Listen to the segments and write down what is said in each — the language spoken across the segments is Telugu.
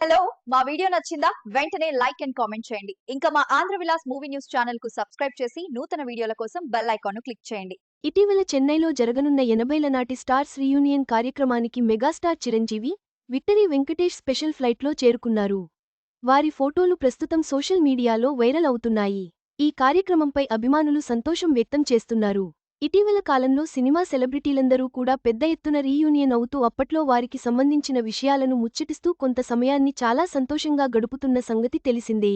హలో మా వీడియో నచ్చిందా? వెంటనే లైక్ అండ్ కామెంట్ చేయండి. ఇంకా మా ఆంధ్ర విలాస్ మూవీ న్యూస్ ఛానల్కు సబ్స్క్రైబ్ చేసి నూతన వీడియోల కోసం బెల్ ఐకాన్ క్లిక్ చేయండి. ఇటీవల చెన్నైలో జరగనున్న ఎనభైల నాటి స్టార్స్ రీయూనియన్ కార్యక్రమానికి megastar Chiranjeevi victory Venkatesh special ఫ్లైట్లో చేరుకున్నారు. వారి ఫోటోలు ప్రస్తుతం సోషల్ మీడియాలో వైరల్ అవుతున్నాయి. ఈ కార్యక్రమంపై అభిమానులు సంతోషం వ్యక్తం చేస్తున్నారు. ఇటీవల కాలంలో సినిమా సెలబ్రిటీలందరూ కూడా పెద్ద ఎత్తున రీయూనియన్ అవుతూ అప్పట్లో వారికి సంబంధించిన విషయాలను ముచ్చటిస్తూ కొంత సమయాన్ని చాలా సంతోషంగా గడుపుతున్న సంగతి తెలిసిందే.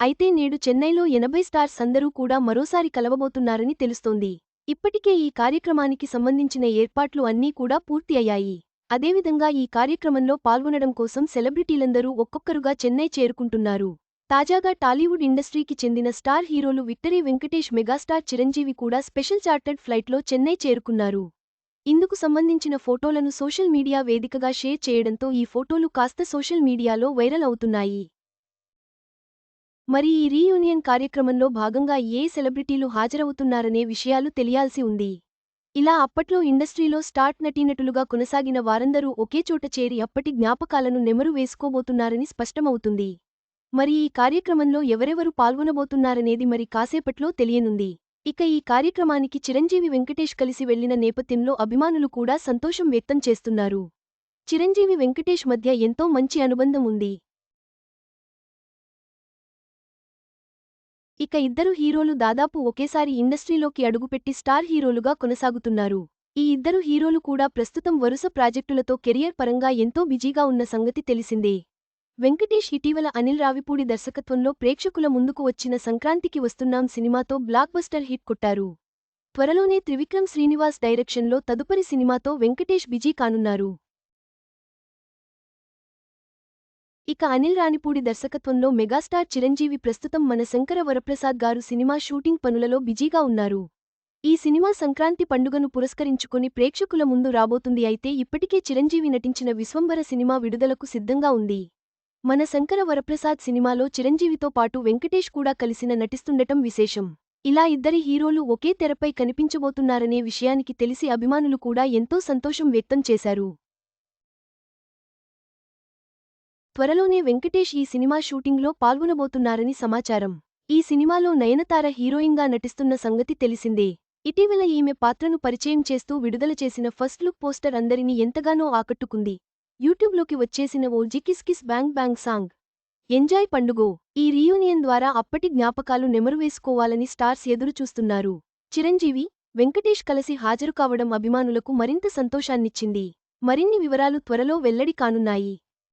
అయితే నేడు చెన్నైలో ఎనభై స్టార్స్ అందరూ కూడా మరోసారి కలవబోతున్నారని తెలుస్తోంది. ఇప్పటికే ఈ కార్యక్రమానికి సంబంధించిన ఏర్పాట్లు అన్నీ కూడా పూర్తి అయ్యాయి. అదేవిధంగా ఈ కార్యక్రమంలో పాల్గొనడం కోసం సెలబ్రిటీలందరూ ఒక్కొక్కరుగా చెన్నై చేరుకుంటున్నారు. తాజాగా టాలీవుడ్ ఇండస్ట్రీకి చెందిన స్టార్ హీరోలు విక్టరీ వెంకటేష్ మెగాస్టార్ చిరంజీవి కూడా స్పెషల్ చార్టర్డ్ ఫ్లైట్లో చెన్నై చేరుకున్నారు. ఇందుకు సంబంధించిన ఫోటోలను సోషల్ మీడియా వేదికగా షేర్ చేయడంతో ఈ ఫోటోలు కాస్త సోషల్ మీడియాలో వైరల్ అవుతున్నాయి. మరి ఈ రీయూనియన్ కార్యక్రమంలో భాగంగా ఏ సెలబ్రిటీలు హాజరవుతున్నారనే విషయాలు తెలియాల్సి ఉంది. ఇలా అప్పట్లో ఇండస్ట్రీలో స్టార్ట్ నటీనటులుగా కొనసాగిన వారందరూ ఒకే చోట చేరి అప్పటి జ్ఞాపకాలను నెమరు వేసుకోబోతున్నారని స్పష్టమవుతుంది. మరి ఈ కార్యక్రమంలో ఎవరెవరు పాల్గొనబోతున్నారనేది మరి కాసేపట్లో తెలియనుంది. ఇక ఈ కార్యక్రమానికి చిరంజీవి వెంకటేష్ కలిసి వెళ్ళిన నేపథ్యంలో అభిమానులు కూడా సంతోషం వ్యక్తం చేస్తున్నారు. చిరంజీవి వెంకటేష్ మధ్య ఎంతో మంచి అనుబంధం ఉంది. ఇక ఇద్దరు హీరోలు దాదాపు ఒకేసారి ఇండస్ట్రీలోకి అడుగుపెట్టి స్టార్ హీరోలుగా కొనసాగుతున్నారు. ఈ ఇద్దరు హీరోలు కూడా ప్రస్తుతం వరుస ప్రాజెక్టులతో కెరియర్ పరంగా ఎంతో బిజీగా ఉన్న సంగతి తెలిసిందే. వెంకటేష్ ఇటీవల అనిల్ రావిపూడి దర్శకత్వంలో ప్రేక్షకుల ముందుకు వచ్చిన సంక్రాంతికి వస్తున్నాం సినిమాతో బ్లాక్ బస్టర్ హిట్ కొట్టారు. త్వరలోనే త్రివిక్రమ్ శ్రీనివాస్ డైరెక్షన్లో తదుపరి సినిమాతో వెంకటేష్ బిజీ కానున్నారు. ఇక అనిల్ రాణిపూడి దర్శకత్వంలో మెగాస్టార్ చిరంజీవి ప్రస్తుతం మన శంకర వరప్రసాద్ గారు సినిమా షూటింగ్ పనులలో బిజీగా ఉన్నారు. ఈ సినిమా సంక్రాంతి పండుగను పురస్కరించుకుని ప్రేక్షకుల ముందు రాబోతుంది అయితే ఇప్పటికే చిరంజీవి నటించిన విశ్వంబర సినిమా విడుదలకు సిద్ధంగా ఉంది. మన శంకర వరప్రసాద్ సినిమాలో చిరంజీవితో పాటు వెంకటేష్ కూడా కలిసిన నటిస్తుండటం విశేషం. ఇలా ఇద్దరి హీరోలు ఒకే తెరపై కనిపించబోతున్నారనే విషయానికి తెలిసి అభిమానులు కూడా ఎంతో సంతోషం వ్యక్తం చేశారు. త్వరలోనే వెంకటేష్ ఈ సినిమా షూటింగ్లో పాల్గొనబోతున్నారని సమాచారం. ఈ సినిమాలో నయనతార హీరోయిన్గా నటిస్తున్న సంగతి తెలిసిందే. ఇటీవల ఈమె పాత్రను పరిచయం చేస్తూ విడుదల చేసిన ఫస్ట్ లుక్ పోస్టర్ అందరినీ ఎంతగానో ఆకట్టుకుంది. యూట్యూబ్లోకి వచ్చేసిన ఓ జికిస్ kiss bang bang song. Enjoy పండుగో. ఈ రీయూనియన్ ద్వారా అప్పటి జ్ఞాపకాలు నెమరువేసుకోవాలని స్టార్స్ ఎదురుచూస్తున్నారు. చిరంజీవి వెంకటేష్ కలిసి హాజరు కావడం అభిమానులకు మరింత సంతోషాన్నిచ్చింది. మరిన్ని వివరాలు త్వరలో వెల్లడి కానున్నాయి.